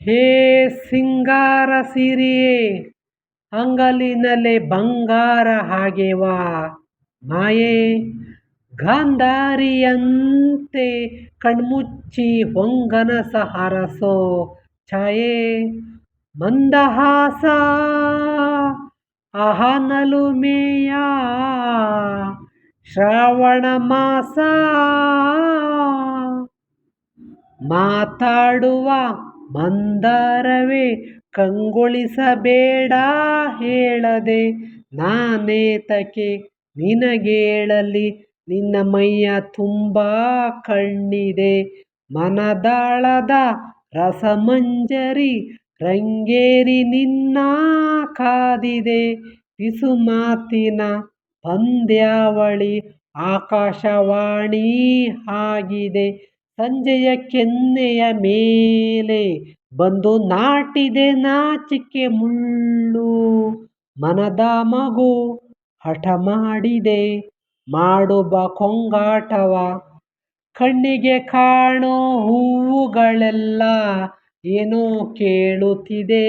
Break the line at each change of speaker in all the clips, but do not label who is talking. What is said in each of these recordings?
ಹೇ ಸಿಂಗಾರ ಸಿರಿಯೇ, ಅಂಗಲಿನಲ್ಲಿ ಬಂಗಾರ ಹಾಗೆವಾ. ಮಾಯೆ, ಗಾಂಧಾರಿಯಂತೆ ಕಣ್ಮುಚ್ಚಿ ಹೊಂಗನಸ ಹರಸೋ ಛಾಯೆ, ಮಂದಹಾಸ ಅಹನಲುಮೆಯ ಶ್ರಾವಣ ಮಾಸ, ಮಾತಾಡುವ ಮಂದಾರವೇ, ಕಂಗೊಳಿಸಬೇಡ ಹೇಳದೆ ನಾನೇತಕೆ ನಿನಗೇಳಲಿ, ನಿನ್ನ ಮೈಯ ತುಂಬ ಕಣ್ಣಿದೆ. ಮನದಾಳದ ರಸಮಂಜರಿ ರಂಗೇರಿ ನಿನ್ನ ಕಾದಿದೆ. ಪಿಸುಮಾತಿನ ಪಂದ್ಯಾವಳಿ ಆಕಾಶವಾಣಿ ಆಗಿದೆ. ಸಂಜೆಯ ಕೆನ್ನೆಯ ಮೇಲೆ ಬಂದು ನಾಟಿದೆ ನಾಚಿಕೆ ಮುಳ್ಳು. ಮನದ ಮಗು ಹಠ ಮಾಡಿದೆ, ಮಾಡುವ ಕೊಂಗಾಟವ. ಕಣ್ಣಿಗೆ ಕಾಣೋ ಹೂವುಗಳೆಲ್ಲ ಏನೋ ಕೇಳುತ್ತಿದೆ.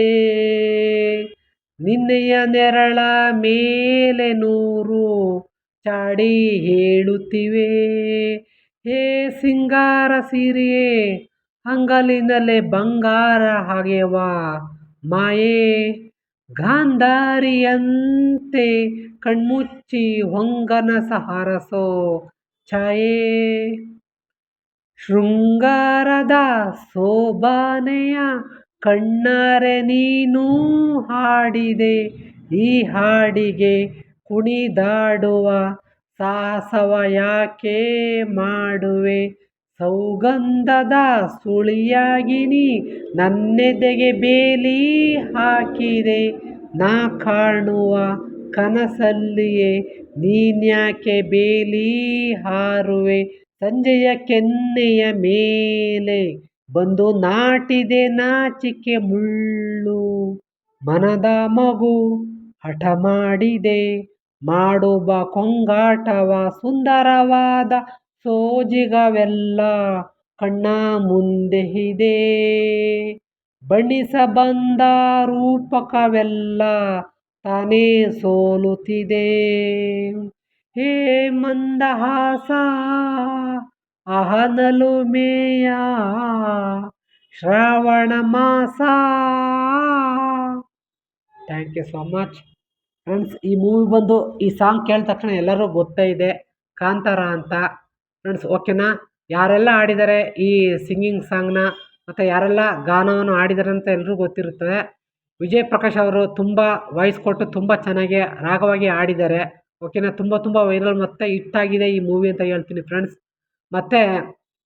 ನಿನ್ನೆಯ ನೆರಳ ಮೇಲೆ ನೂರು ಚಾಡಿ ಹೇಳುತ್ತಿವೆ. ಹೇ ಸಿಂಗಾರ ಸೀರಿಯೇ, ಅಂಗಲಿನಲ್ಲೇ ಬಂಗಾರ ಹಾಗೆಯವ? ಮಾಯೆ, ಗಾಂಧಾರಿಯಂತೆ ಕಣ್ಮುಚ್ಚಿ ಹೊಂಗನ ಸಹಾರಸೋ ಛಾಯೆ. ಶೃಂಗಾರದ ಸೋಬಾನೆಯ ಕಣ್ಣಾರೆ ನೀನೂ ಹಾಡಿದೆ, ಈ ಹಾಡಿಗೆ ಕುಣಿದಾಡುವ ಸಾಹಸವ ಯಾಕೆ ಮಾಡುವೆ? ಸೌಗಂಧದ ಸುಳಿಯಾಗಿನಿ ನನ್ನೆದೆಗೆ ಬೇಲಿ ಹಾಕಿದೆ. ನಾ ಕಾಣುವ ಕನಸಲ್ಲಿಯೇ ನೀನ್ಯಾಕೆ ಬೇಲಿ ಹಾರುವೆ? ಸಂಜೆಯ ಕೆನ್ನೆಯ ಮೇಲೆ ಬಂದು ನಾಟಿದೆ ನಾಚಿಕೆ ಮುಳ್ಳು. ಮನದ ಮಗು ಹಠ ಮಾಡಿದೆ ಮಾಡುವ ಕೊಂಗಾಟವ ಸುಂದರವಾದ ಸೋಜಿಗವೆಲ್ಲ ಕಣ್ಣ ಮುಂದೆ ಇದೆ. ಬಣಿಸ ಬಂದ ರೂಪಕವೆಲ್ಲ ತಾನೇ ಸೋಲುತ್ತಿದೆ. ಹೇ ಮಂದಹಾಸ ಅಹನಲುಮೆಯ ಶ್ರಾವಣ ಮಾಸ. Thank you so much friends ಈ ಮೂವಿ ಬಂದು ಈ ಸಾಂಗ್ ಕೇಳಿದ ತಕ್ಷಣ ಎಲ್ಲರೂ ಗೊತ್ತೇ ಇದೆ. ಕಾಂತಾರ ಅಂತ. ಫ್ರೆಂಡ್ಸ್ ಓಕೆನಾ ಯಾರೆಲ್ಲ ಆಡಿದ್ದಾರೆ ಈ ಸಿಂಗಿಂಗ್ ಸಾಂಗ್ನ ಮತ್ತು ಯಾರೆಲ್ಲ ಗಾನವನ್ನು ಆಡಿದ್ದಾರೆ ಅಂತ ಎಲ್ಲರೂ ಗೊತ್ತಿರುತ್ತದೆ ವಿಜಯ್ ಪ್ರಕಾಶ್ ಅವರು ತುಂಬ ವಾಯ್ಸ್ ಕೊಟ್ಟು ತುಂಬ ಚೆನ್ನಾಗಿ ರಾಗವಾಗಿ ಆಡಿದ್ದಾರೆ ಓಕೆನಾ ತುಂಬ ತುಂಬ ವೈರಲ್ ಮತ್ತು ಹಿಟ್ಟಾಗಿದೆ ಈ ಮೂವಿ ಅಂತ ಹೇಳ್ತೀನಿ ಫ್ರೆಂಡ್ಸ್ ಮತ್ತು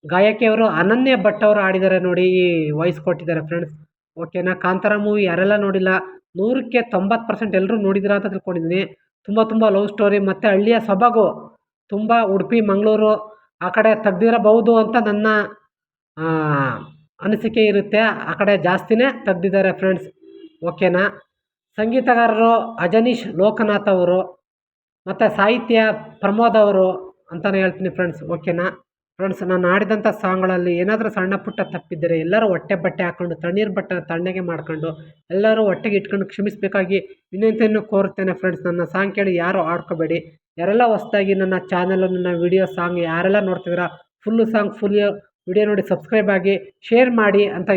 ಗಾಯಕಿಯವರು ಅನನ್ಯ ಭಟ್ ಅವರು ಆಡಿದ್ದಾರೆ ನೋಡಿ ಈ ವಾಯ್ಸ್ ಕೊಟ್ಟಿದ್ದಾರೆ ಫ್ರೆಂಡ್ಸ್ ಓಕೆನಾ ಕಾಂತಾರ ಮೂವಿ ಯಾರೆಲ್ಲ ನೋಡಿಲ್ಲ, ನೂರಕ್ಕೆ ತೊಂಬತ್ತು ಪರ್ಸೆಂಟ್ ಎಲ್ಲರೂ ನೋಡಿದಿರ ಅಂತ ತಿಳ್ಕೊಂಡಿದ್ದೀನಿ ತುಂಬ ತುಂಬ ಲವ್ ಸ್ಟೋರಿ ಮತ್ತು ಹಳ್ಳಿಯ ಸೊಬಗು, ತುಂಬ ಉಡುಪಿ, ಮಂಗಳೂರು, ಆ ಕಡೆ ತೆಗ್ದಿರಬಹುದು ಅಂತ ನನ್ನ ಅನಿಸಿಕೆ ಇರುತ್ತೆ. ಆ ಕಡೆ ಜಾಸ್ತಿನೇ ತೆಗ್ದಿದ್ದಾರೆ ಫ್ರೆಂಡ್ಸ್ ಓಕೆನಾ ಸಂಗೀತಗಾರರು ಅಜನೀಶ್ ಲೋಕನಾಥ್ ಅವರು, ಮತ್ತು ಸಾಹಿತ್ಯ ಪ್ರಮೋದ್ ಅವರು ಅಂತಲೇ ಹೇಳ್ತೀನಿ ಫ್ರೆಂಡ್ಸ್ ಓಕೆನಾ ಫ್ರೆಂಡ್ಸ್ ನಾನು ಆಡಿದಂಥ ಸಾಂಗ್ಗಳಲ್ಲಿ ಏನಾದರೂ ಸಣ್ಣ ಪುಟ್ಟ ತಪ್ಪಿದ್ದರೆ ಎಲ್ಲರೂ ಹೊಟ್ಟೆ ಬಟ್ಟೆ ಹಾಕ್ಕೊಂಡು, ತಣ್ಣೀರು ಬಟ್ಟೆ ತಣ್ಣಗೆ ಮಾಡ್ಕೊಂಡು ಎಲ್ಲರೂ ಹೊಟ್ಟೆಗೆ ಇಟ್ಕೊಂಡು ಕ್ಷಮಿಸಬೇಕಾಗಿ ವಿನಂತಿಯನ್ನು ಕೋರುತ್ತೇನೆ ಫ್ರೆಂಡ್ಸ್ ನನ್ನ ಸಾಂಗ್ ಕೇಳಿ ಯಾರು ಆಡ್ಕೋಬೇಡಿ. ಯಾರೆಲ್ಲ ಹೊಸ್ದಾಗಿ ನನ್ನ ಚಾನಲ್ ನನ್ನ ವಿಡಿಯೋ ಸಾಂಗ್ ಯಾರೆಲ್ಲ ನೋಡ್ತಿದ್ದೀರಾ ಫುಲ್ಲು ಸಾಂಗ್ ಫುಲ್ ವಿಡಿಯೋ ನೋಡಿ ಸಬ್ಸ್ಕ್ರೈಬ್ ಆಗಿ ಶೇರ್ ಮಾಡಿ ಅಂತ